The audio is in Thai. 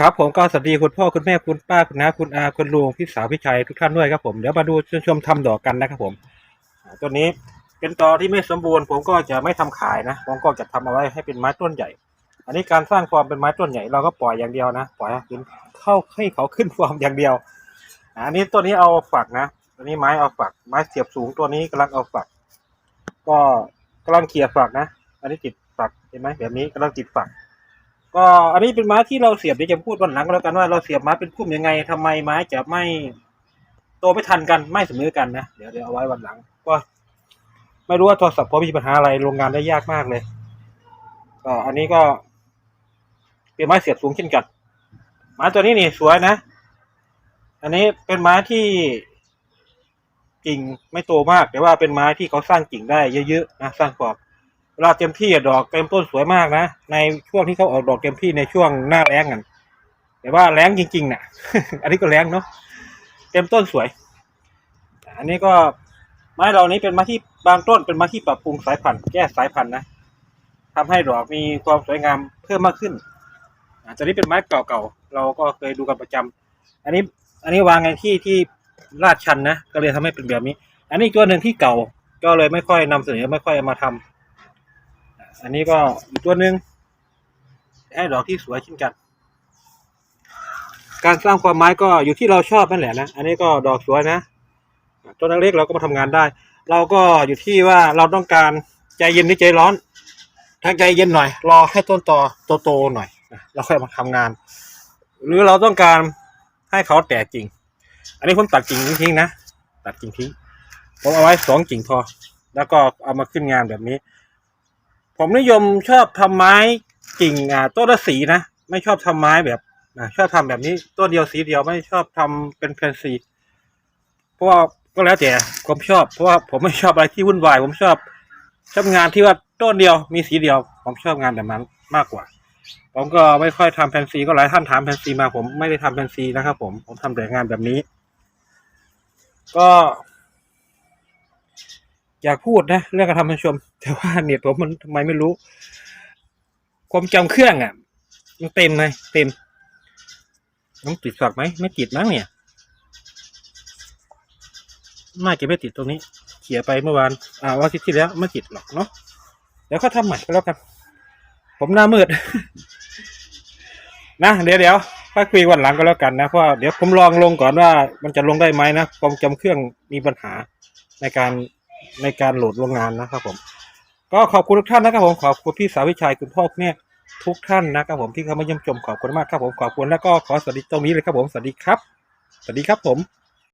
ครับผมก็สวัสดีคุณพ่อคุณแม่คุณป้าคุณน้าคุณอาคุณลุงพี่สาวพี่ชายทุกท่านด้วยครับผมเดี๋ยวมาดูชมทำดอกกันนะครับผมตัวนี้เป็นตอที่ไม่สมบูรณ์ ผมก็จะไม่ทำขายนะผมก็จะทำเอาไว้ให้เป็นไม้ต้นใหญ่ อันนี้การสร้างฟอร์มเป็นไม้ต้นใหญ่เราก็ปล่อยอย่างเดียวนะปล่อยให้ขึ้นเข้าให้เขาขึ้นฟอร์มอย่างเดียวอันนี้ตัวนี้เอาฝักนะตัวนี้ไม้เอาฝัก ไม้เสียบสูงตัวนี้กำลังเอาฝัก ก็กำลังเขี่ยฝักนะ อันนี้ติดฝักเห็นไหมแบบนี้กำลังติดฝัก ก็อันนี้เป็นไม้ที่เราเสียบเดี๋ยวจะพูดวันหลังก็แล้วกันว่าเราเสียบไม้เป็นพุ่มยังไงทำไมไม้จะไม่โตไม่ทันกันไม่เสมอกันนะเดี๋ยวเดี๋ยวเอาไว้วันหลังก็ไม่รู้ว่าโทรศัพท์ผมมีปัญหาอะไรโรงงานได้ยากมากเลยก็อันนี้ก็เป็นไม้เสียบสูงเช่นกันไม้ตัวนี้นี่สวยนะ อันนี้เป็นไม้ที่กิ่งไม่โตมาก แต่ว่าเป็นไม้ที่เขาสร้างกิ่งได้เยอะๆนะสร้างกรอบ เวลาเต็มที่ดอกเต็มต้นสวยมากนะในช่วงที่เขาออกดอกเต็มที่ในช่วงหน้าแล้งกันแต่ว่าแล้งจริงๆน่ะ อันนี้ก็แล้งเนาะเต็มต้นสวย อันนี้ก็ไม้เหล่านี้เป็นไม้ที่บางต้นเป็นไม้ที่ปรับปรุงสายพันธุ์แก้สายพันธุ์นะทำให้ดอกมีความสวยงามเพิ่มมากขึ้นอาจจะนี้เป็นไม้เก่าๆเราก็เคยดูกันประจำอันนี้อันนี้วางในที่ที่ลาดชันนะก็เลยทำให้เป็นแบบนี้ อันนี้ตัวหนึ่งที่เก่าก็เลยไม่ค่อยนำเสนอไม่ค่อยเอามาทำ อันนี้ก็อีกตัวหนึ่งให้ดอกที่สวยเช่นกัน การสร้างความไม้ก็อยู่ที่เราชอบนั่นแหละนะ อันนี้ก็ดอกสวยนะต้นเล็กเราก็มาทำงานได้ เราก็อยู่ที่ว่าเราต้องการใจเย็นหรือใจร้อนถ้าใจเย็นหน่อย รอให้ต้นต่อโตๆหน่อยเราค่อยมาทำงาน หรือเราต้องการให้เขาแตกจริง อันนี้ผมตัดกิ่งทิ้งนะ ตัดกิ่งทิ้ง ผมเอาไว้สองกิ่งพอ แล้วก็เอามาขึ้นงานแบบนี้ ผมนิยมชอบทำไม้กิ่งอ่าต้นละสีนะ ไม่ชอบทำไม้แบบอ่าชอบทำแบบนี้ต้นเดียวสีเดียวไม่ชอบทำเป็นแฟนซีเพราะว่าก็แล้วแต่ผมชอบ เพราะว่าผมไม่ชอบอะไรที่วุ่นวาย ผมชอบชอบงานที่ว่าต้นเดียวมีสีเดียว ผมชอบงานแบบนั้นมากกว่า ผมก็ไม่ค่อยทำแฟนซีก็หลายท่านถามแฟนซีมาผมไม่ได้ทำแฟนซีนะครับผมผมทำแต่งานแบบนี้ ก็ อยากพูดนะเรื่องการทำผู้ชม แต่ว่าเน็ตผมมันทำไมไม่รู้ ความจำเครื่องอะ มันเต็มเลยเต็มต้องติดฝักไหมไม่ติดมั้งเนี่ยน่าจะไม่ติดตรงนี้ เขี่ยไปเมื่อวานอ่าวันอาทิตย์ที่แล้วไม่ติดหรอกเนาะเดี๋ยวเขาทำใหม่ก็แล้วกันผมหน้ามืด นะเดี๋ยวเดี๋ยวค่อยคุยวันหลังก็แล้วกันนะเพราะว่าเดี๋ยวผมลองลงก่อนว่ามันจะลงได้ไหมนะความจำเครื่องมีปัญหาในการ ในการโหลดโรงงานนะครับผม ก็ขอบคุณทุกท่านนะครับผมขอบคุณพี่สาวิชัยคุณพ่อคุณแม่ทุกท่านนะครับผมที่เข้ามาเยี่ยมชมขอบคุณมากครับผมขอบคุณแล้วก็ขอสวัสดีตรงนี้เลยครับผมสวัสดีครับ สวัสดีครับผม